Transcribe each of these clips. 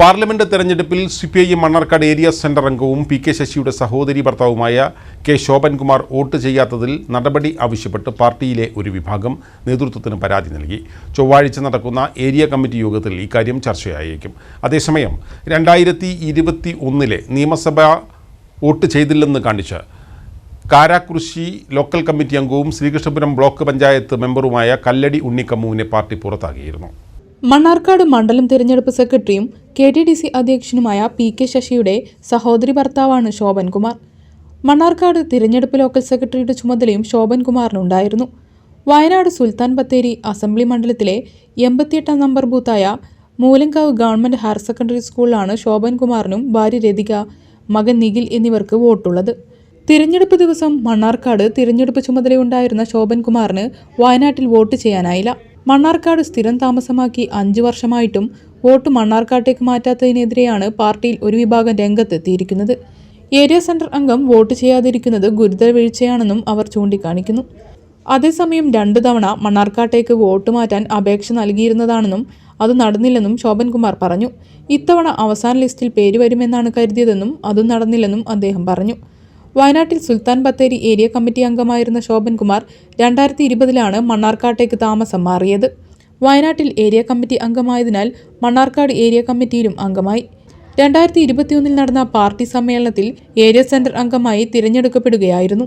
Parliament തെരഞ്ഞെടുപ്പിൽ CPIM Mannarkkad area centre അംഗവും P K ശശിയുടെ സഹോദരി ഭർത്താവുമായ കെ ശോഭൻകുമാർ വോട്ട് ചെയ്യാത്തതിൽ നടപടി ആവശ്യപ്പെട്ട് പാർട്ടിയിലെ ഒരു വിഭാഗം നേതൃത്വത്തിന് പരാതി നൽകി. ചൊവ്വാഴ്ച നടക്കുന്ന ഏരിയ കമ്മിറ്റി യോഗത്തിൽ ഇക്കാര്യം ചർച്ചയായേക്കും. അതേസമയം രണ്ടായിരത്തി ഇരുപത്തി ഒന്നിലെ നിയമസഭ വോട്ട് ചെയ്തില്ലെന്ന് കാണിച്ച് കാരാക്കുറിശി ലോക്കൽ കമ്മിറ്റി അംഗവും ശ്രീകൃഷ്ണപുരം ബ്ലോക്ക് പഞ്ചായത്ത് മെമ്പറുമായ കല്ലടി ഉണ്ണിക്കമ്മുവിനെ പാർട്ടി പുറത്താക്കിയിരുന്നു. മണ്ണാർക്കാട് മണ്ഡലം തിരഞ്ഞെടുപ്പ് സെക്രട്ടറിയും കെ ടി ഡി സി അധ്യക്ഷനുമായ പി കെ ശശിയുടെ സഹോദരി ഭർത്താവാണ് ശോഭൻകുമാർ മണ്ണാർക്കാട് തിരഞ്ഞെടുപ്പ് ലോക്കൽ സെക്രട്ടറിയുടെ ചുമതലയും ശോഭൻകുമാറിനുണ്ടായിരുന്നു വയനാട് സുൽത്താൻ ബത്തേരി അസംബ്ലി മണ്ഡലത്തിലെ എൺപത്തിയെട്ടാം നമ്പർ ബൂത്തായ മൂലങ്കാവ് ഗവൺമെന്റ് ഹയർ സെക്കൻഡറി സ്കൂളിലാണ് ശോഭൻകുമാറിനും ഭാര്യ രതിക മകൻ നിഖിൽ എന്നിവർക്ക് വോട്ടുള്ളത്. തിരഞ്ഞെടുപ്പ് ദിവസം മണ്ണാർക്കാട് തിരഞ്ഞെടുപ്പ് ചുമതലയുണ്ടായിരുന്ന ശോഭൻകുമാറിന് വയനാട്ടിൽ വോട്ട് ചെയ്യാനായില്ല. മണ്ണാർക്കാട് സ്ഥിരം താമസമാക്കി അഞ്ചു വർഷമായിട്ടും വോട്ട് മണ്ണാർക്കാട്ടേക്ക് മാറ്റാത്തതിനെതിരെയാണ് പാർട്ടിയിൽ ഒരു വിഭാഗം രംഗത്തെത്തിയിരിക്കുന്നത്. ഏരിയ സെന്റർ അംഗം വോട്ട് ചെയ്യാതിരിക്കുന്നത് ഗുരുതര വീഴ്ചയാണെന്നും അവർ ചൂണ്ടിക്കാണിക്കുന്നു. അതേസമയം രണ്ടു തവണ മണ്ണാർക്കാട്ടേക്ക് വോട്ട് മാറ്റാൻ അപേക്ഷ നൽകിയിരുന്നതാണെന്നും അത് നടന്നില്ലെന്നും ശോഭൻകുമാർ പറഞ്ഞു. ഇത്തവണ അവസാന ലിസ്റ്റിൽ പേര് വരുമെന്നാണ് കരുതിയതെന്നും അതും നടന്നില്ലെന്നും അദ്ദേഹം പറഞ്ഞു. വയനാട്ടിൽ സുൽത്താൻ ബത്തേരി ഏരിയ കമ്മിറ്റി അംഗമായിരുന്ന ശോഭൻകുമാർ രണ്ടായിരത്തി ഇരുപതിലാണ് മണ്ണാർക്കാട്ടേക്ക് താമസം മാറിയത്. വയനാട്ടിൽ ഏരിയ കമ്മിറ്റി അംഗമായതിനാൽ മണ്ണാർക്കാട് ഏരിയ കമ്മിറ്റിയിലും അംഗമായി. രണ്ടായിരത്തി ഇരുപത്തിയൊന്നിൽ നടന്ന പാർട്ടി സമ്മേളനത്തിൽ ഏരിയ സെന്റർ അംഗമായി തിരഞ്ഞെടുക്കപ്പെടുകയായിരുന്നു.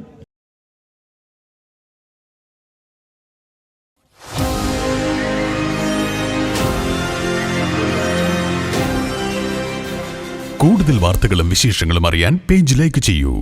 കൂടുതൽ വാർത്തകളും വിശേഷങ്ങളും അറിയാൻ പേജ് ലൈക്ക് ചെയ്യൂ.